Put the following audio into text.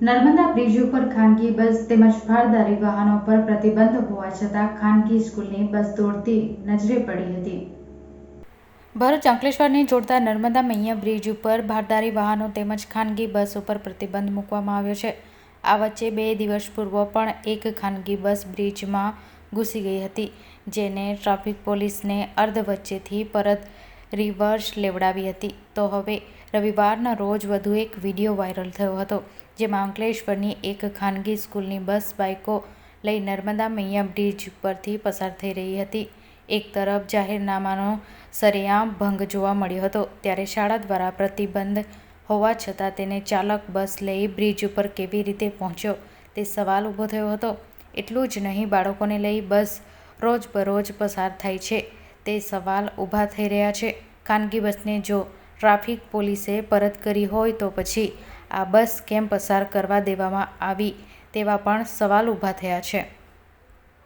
Narmada bridge ઉપર ખાનગી બસ તેમજ ભારદારી વાહનો પર પ્રતિબંધ હોવા છતાં ખાનગી સ્કૂલની બસ દોડતી નજરે પડી હતી. ભરૂચ અંકલેશ્વરને જોડતા નર્મદા મૈયા બ્રિજ ઉપર ભારદારી વાહનો તેમજ ખાનગી બસ ઉપર પ્રતિબંધ મૂકવામાં આવ્યો છે. આ વચ્ચે બે દિવસ પૂર્વ પણ એક ખાનગી બસ બ્રિજમાં ઘૂસી ગઈ હતી, જેને ટ્રાફિક પોલીસને અર્ધ વચ્ચેથી પરત રિવર્સ લેવડાવી હતી. તો હવે રવિવારના રોજ વધુ એક વીડિયો વાયરલ થયો હતો, જેમાં અંકલેશ્વરની એક ખાનગી સ્કૂલની બસ બાઇકો લઈ નર્મદા મૈયા બ્રિજ પરથી પસાર થઈ રહી હતી. એક તરફ જાહેરનામાનો સરેઆમ ભંગ જોવા મળ્યો હતો, ત્યારે શાળા દ્વારા પ્રતિબંધ હોવા છતાં તેને ચાલક બસ લઈ બ્રિજ ઉપર કેવી રીતે પહોંચ્યો તે સવાલ ઊભો થયો હતો. એટલું જ નહીં, બાળકોને લઈ બસ રોજબરોજ પસાર થાય છે. તે સવાલ ઊભા થઈ રહ્યા છે. ખાનગી બસને જો ટ્રાફિક પોલીસે પરત કરી હોય તો પછી આ બસ કેમ પસાર કરવા દેવામાં આવી તેવા પણ સવાલ ઊભા થયા છે.